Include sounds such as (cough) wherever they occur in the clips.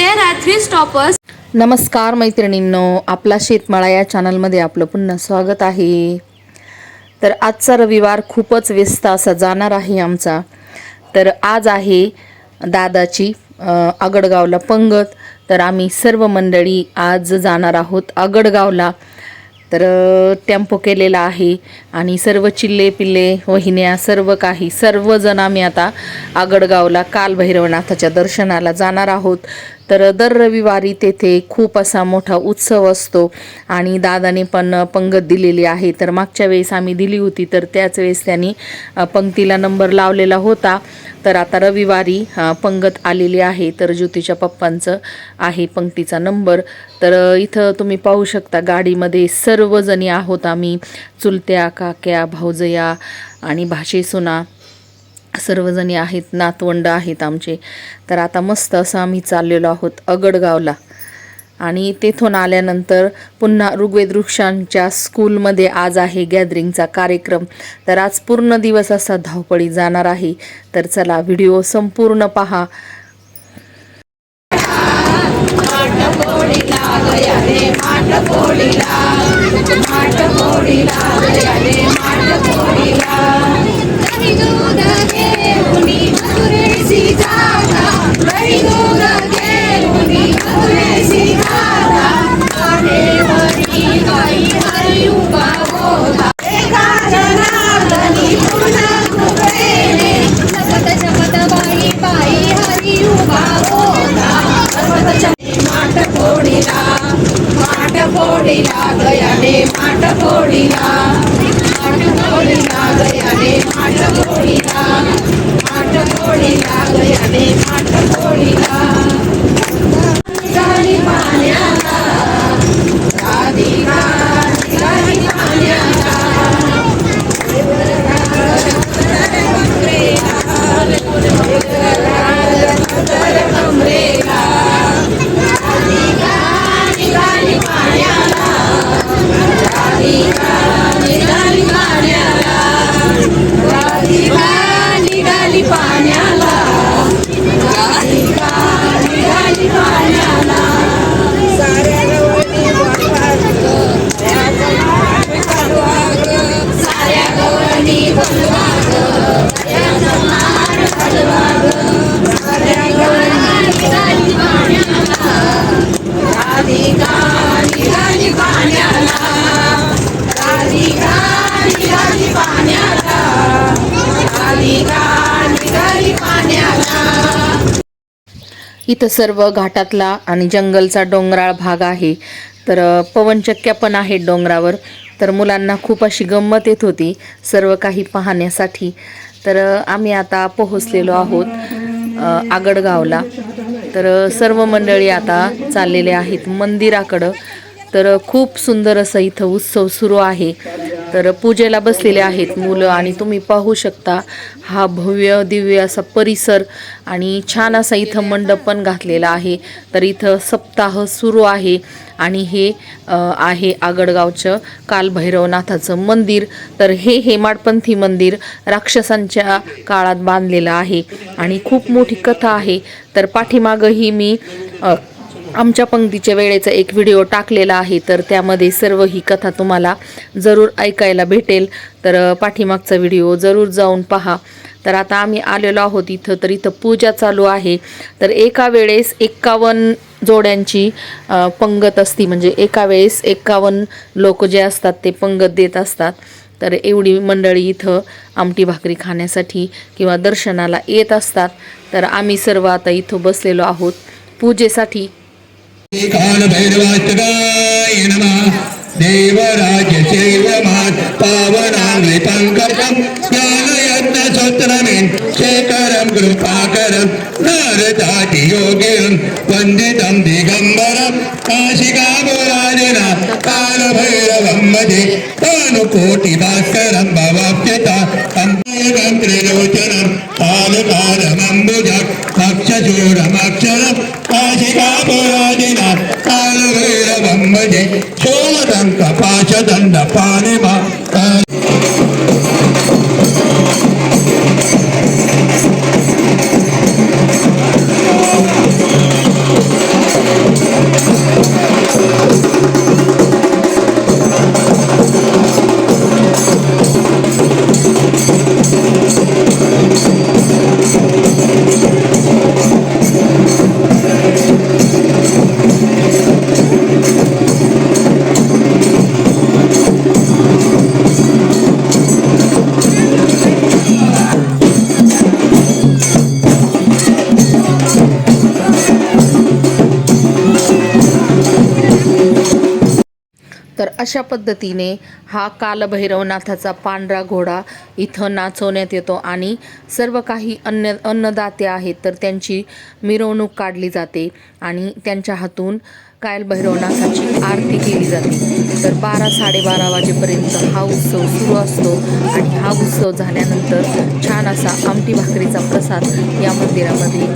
There R three stoppers नमस्कार मैत्रिणींनो आपला शेतमाळा या चॅनलमध्ये आपलं पुन्हा स्वागत आहे. तर आजचा रविवार खूपच व्यस्त असा जाणार आहे आमचा. तर आज आहे दादाची आगडगावला पंगत. तर आम्ही सर्व मंडळी आज जाणार आहोत आगडगावला. तर टेम्पो केलेला आहे आणि सर्व चिल्ले पिल्ले वहिन्या सर्व काही सर्वजण आम्ही आता आगडगावला कालभैरवनाथाच्या दर्शनाला जाणार आहोत. तर दर रविवारी तेथे खूप असा मोठा उत्सव असतो. आणि दादाने पण पंगत दिलेली आहे. तर मागच्या वेळेस आम्ही दिली होती. तर त्याच वेळेस त्यांनी पंक्तीला नंबर लावलेला होता. तर आता रविवारी पंगत आलेली आहे. तर ज्योतीच्या पप्पांचं आहे पंक्तीचा नंबर. तर इथं तुम्ही पाहू शकता गाडीमध्ये सर्वजणी आहोत आम्ही. चुलत्या काक्या भाऊजया आणि भाषेसुना सर्वजणी आहेत नातवंड आहेत आमचे. तर आता मस्त असं आम्ही चाललेलो आहोत अगडगावला. आणि तेथून आल्यानंतर पुन्हा ऋग्वेद वृक्षांच्या स्कूलमध्ये आज आहे गॅदरिंगचा कार्यक्रम. तर आज पूर्ण दिवस असा धावपळी जाणार आहे. तर चला व्हिडिओ संपूर्ण पहा. माट फोडीला गयाने माट फोडीला इथं सर्व घाटातला आणि जंगलचा डोंगराळ भाग आहे. तर पवनचक्क्या पण आहेत डोंगरावर. तर मुलांना खूप अशी गंमत येत होती सर्व काही पाहण्यासाठी. तर आम्ही आता पोहोचलेलो आहोत आगडगावला. तर सर्व मंडळी आता चाललेले आहेत मंदिराकडं. तर खूप सुंदर असं इथं उत्सव सुरू आहे. तर पूजेला बसलेले आहेत मुलं आणि तुम्ही पाहू शकता हा भव्य दिव्य असा परिसर आणि छान असा इथं मंडप पण घातलेला आहे. तर इथं सप्ताह सुरू आहे आणि हे आहे आगडगावचं कालभैरवनाथाचं मंदिर. तर हे हेमाडपंथी मंदिर राक्षसांच्या काळात बांधलेलं आहे आणि खूप मोठी कथा आहे. तर पाठीमागंही मी आमच्या पंक्तीच्या वेळेचा एक व्हिडिओ टाकलेला आहे तर त्यामध्ये सर्व ही कथा तुम्हाला जरूर ऐकायला भेटेल. तर पाठीमागचा व्हिडिओ जरूर जाऊन पहा. तर आता आम्ही आलेलो आहोत इथं तर इथं पूजा चालू आहे. तर एका वेळेस एक्कावन्न जोड्यांची पंगत असती. म्हणजे एका वेळेस एक्कावन्न लोक जे असतात ते पंगत देत असतात. तर एवढी मंडळी इथं आमटी भाकरी खाण्यासाठी किंवा दर्शनाला येत असतात. तर आम्ही सर्व आता इथं बसलेलो आहोत. पूजेसाठी காலபைரவாஸ்தகாய நம தேவராஜ சேவமான் பாவனாங்கை பங்கஜம் ஞானயத்ன சொத்தனமின் சேகரம் கிருபாகரம் நாரதாதி யோகியம் வந்திதம் திகம்பரம் காசிகாபுராஜன காலபைரவம் மதி தானு கோட்டி பாஸ்கரம் காசி భజే చోళదంక పాచదండ పాణిమ तर अशा पद्धतीने हा कालभैरवनाथाचा पांढरा घोडा इथं नाचवण्यात येतो आणि सर्व काही अन्न अन्नदाते आहेत तर त्यांची मिरवणूक काढली जाते आणि त्यांच्या हातून कालभैरवनाथाची आरती केली जाते. तर बारा साडेबारा वाजेपर्यंत हा उत्सव सुरू असतो आणि हा उत्सव झाल्यानंतर छान असा आमटी भाकरीचा प्रसाद या मंदिरामध्ये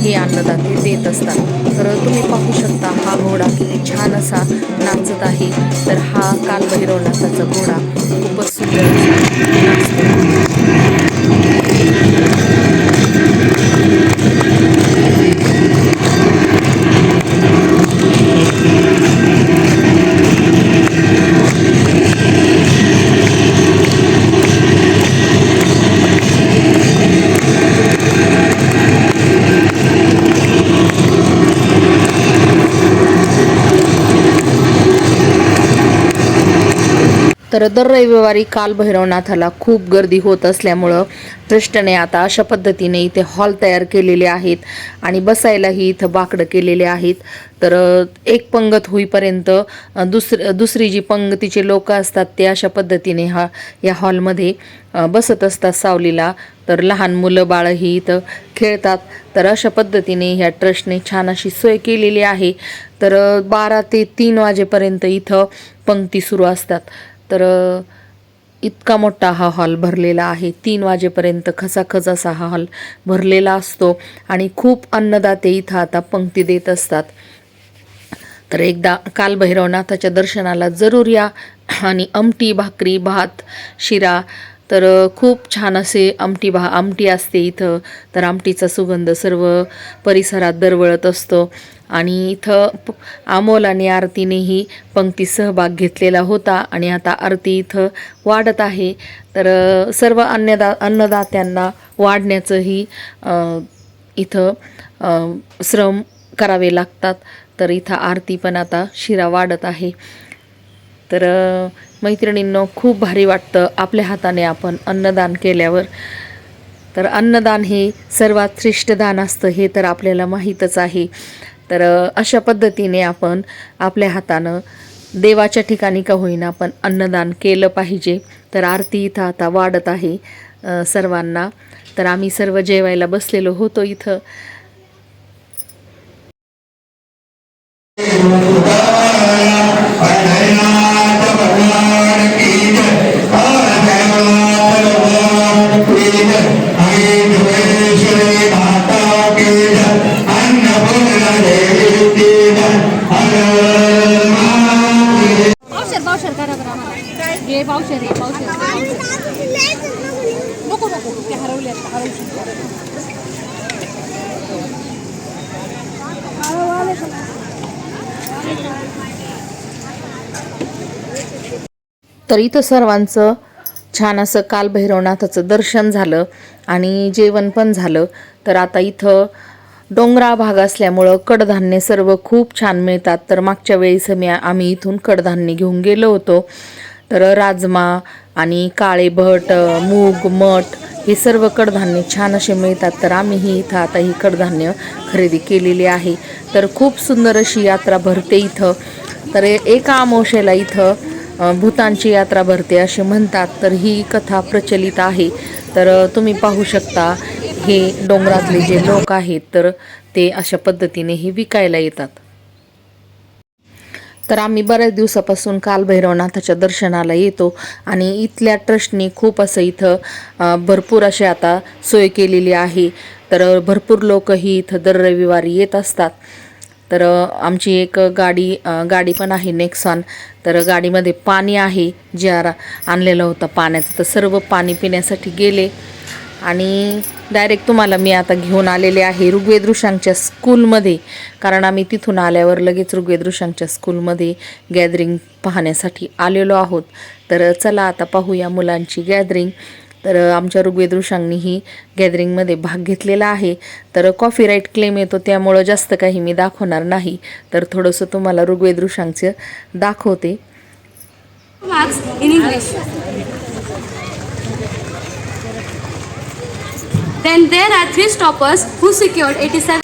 हे अन्नदाते देत असतात. तर तुम्ही पाहू शकता हा घोडा किती छान असा नाचत आहे. तर हा कालभैरवनाथाचा घोडा खूपच सुंदर नाचतो. तर दर रविवारी कालभैरवनाथाला खूप गर्दी होत असल्यामुळं ट्रस्टने आता अशा पद्धतीने इथे हॉल तयार केलेले आहेत आणि बसायलाही इथं बाकडं केलेले आहेत. तर एक पंगत होईपर्यंत अ, दुसर दुसरी जी पंगतीचे लोक असतात ते अशा पद्धतीने हा या हॉलमध्ये बसत असतात सावलीला. तर लहान मुलं बाळंही इथं खेळतात. तर अशा पद्धतीने ह्या ट्रस्टने छान अशी सोय केलेली आहे. तर बारा ते तीन वाजेपर्यंत इथं पंक्ती सुरू असतात. तर इतका मोठा हा हॉल भरलेला आहे. तीन वाजेपर्यंत खचाखच असा हा हॉल भरलेला असतो आणि खूप अन्नदाते इथं आता पंक्ती देत असतात. तर एकदा कालभैरवनाथाच्या दर्शनाला जरूर या आणि आमटी भाकरी भात शिरा तर खूप छान असे आमटी भा आमटी असते इथं. तर आमटीचा सुगंध सर्व परिसरात दरवळत असतो. आणि इथं प- अमोल आणि आरतीनेही पंक्ती सहभाग घेतलेला होता आणि आता आरती इथं वाढत आहे. तर सर्व अन्नदा अन्नदात्यांना वाढण्याचंही इथं श्रम करावे लागतात. तर इथं आरती पण आता शिरा वाढत आहे. तर मैत्रिणींनो खूप भारी वाटतं आपल्या हाताने आपण अन्नदान केल्यावर. तर अन्नदान हे सर्वात श्रेष्ठ दान असतं हे तर आपल्याला माहीतच आहे. तर अशा पद्धतीने आपण आपल्या हातानं देवाच्या ठिकाणी का होईना आपण अन्नदान केलं पाहिजे. तर आरती इथं आता वाढत आहे सर्वांना. तर आम्ही सर्व जेवायला बसलेलो होतो इथं. (laughs) हे पावशेर हे पावशेर. नको नको ते हरवले आता हरवशील तर इथं सर्वांचं छान असं कालभैरवनाथाचं दर्शन झालं आणि जेवण पण झालं. तर आता इथं डोंगराळ भाग असल्यामुळं कडधान्य सर्व खूप छान मिळतात. तर मागच्या वेळेस मी आम्ही इथून कडधान्य घेऊन गेलो होतो. तर राजमा आणि काळे भट मूग मठ हे सर्व कडधान्य छान असे मिळतात. तर आम्हीही इथं आता ही कडधान्य खरेदी केलेली आहे. तर खूप सुंदर अशी यात्रा भरते इथं. तर एका अमावस्येला इथं भूतांची यात्रा भरते असे म्हणतात. तर ही कथा प्रचलित आहे. तर तुम्ही पाहू शकता हे डोंगरातले जे लोक आहेत तर ते अशा पद्धतीने हे विकायला येतात. तर आम्ही बऱ्याच दिवसापासून कालभैरवनाथाच्या दर्शनाला येतो आणि इथल्या ट्रस्टनी खूप असं इथं भरपूर असे आता सोय केलेली आहे. तर भरपूर लोकही इथं दर रविवारी येत असतात. तर आमची एक गाडी गाडी पण आहे नेक्सॉन. तर गाडीमध्ये पाणी आहे. जार आणलेलं होतं पाण्याचं तर सर्व पाणी पिण्यासाठी गेले. आणि डायरेक्ट तुम्हाला मी आता घेऊन आलेले आहे ऋग्वेद ऋषांच्या स्कूलमध्ये कारण आम्ही तिथून आल्यावर लगेच ऋग्वेद ऋषांच्या स्कूलमध्ये गॅदरिंग पाहण्यासाठी आलेलो आहोत. तर चला आता पाहूया मुलांची गॅदरिंग तर आमच्या ऋग्वेद ऋषांनीही गॅदरिंगमध्ये भाग घेतलेला आहे. तर कॉफीराईट क्लेम येतो त्यामुळं जास्त काही मी दाखवणार नाही. तर थोडंसं तुम्हाला ऋग्वेद ऋषांचं दाखवते. Marks in English Then there are three stoppers who secured 87.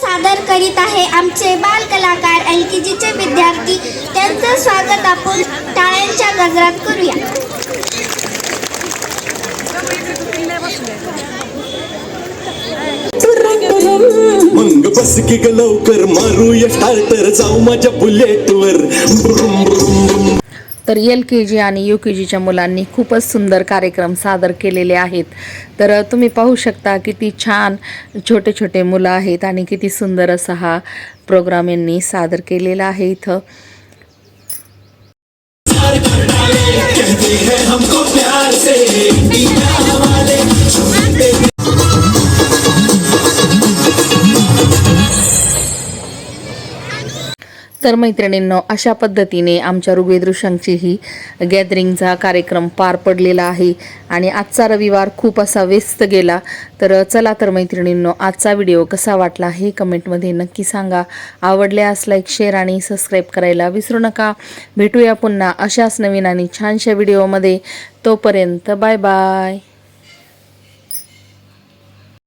सादर करीत आहे आमचे बाल कलाकार एल के जीचे विद्यार्थी त्यांचं स्वागत आपण टाळ्यांच्या गजरात करूया मग बस की ग लवकर मारूया स्टार्टर जाऊ माझ्या बुलेटवर. तर एल के जी आणि यू के जीच्या मुलांनी खूपच सुंदर कार्यक्रम सादर केलेले आहेत. तर तुम्ही पाहू शकता किती छान छोटे छोटे मुलं आहेत आणि किती सुंदर असा हा प्रोग्राम यांनी सादर केलेला आहे इथं. तर मैत्रिणींनो अशा पद्धतीने आमच्या ऋग्वेदृशांची ही गॅदरिंगचा कार्यक्रम पार पडलेला आहे आणि आजचा रविवार खूप असा व्यस्त गेला. तर चला तर मैत्रिणींनो आजचा व्हिडिओ कसा वाटला हे कमेंटमध्ये नक्की सांगा. आवडल्यास लाईक शेअर आणि सबस्क्राईब करायला विसरू नका. भेटूया पुन्हा अशाच नवीन आणि छानशा व्हिडिओमध्ये. तोपर्यंत बाय बाय.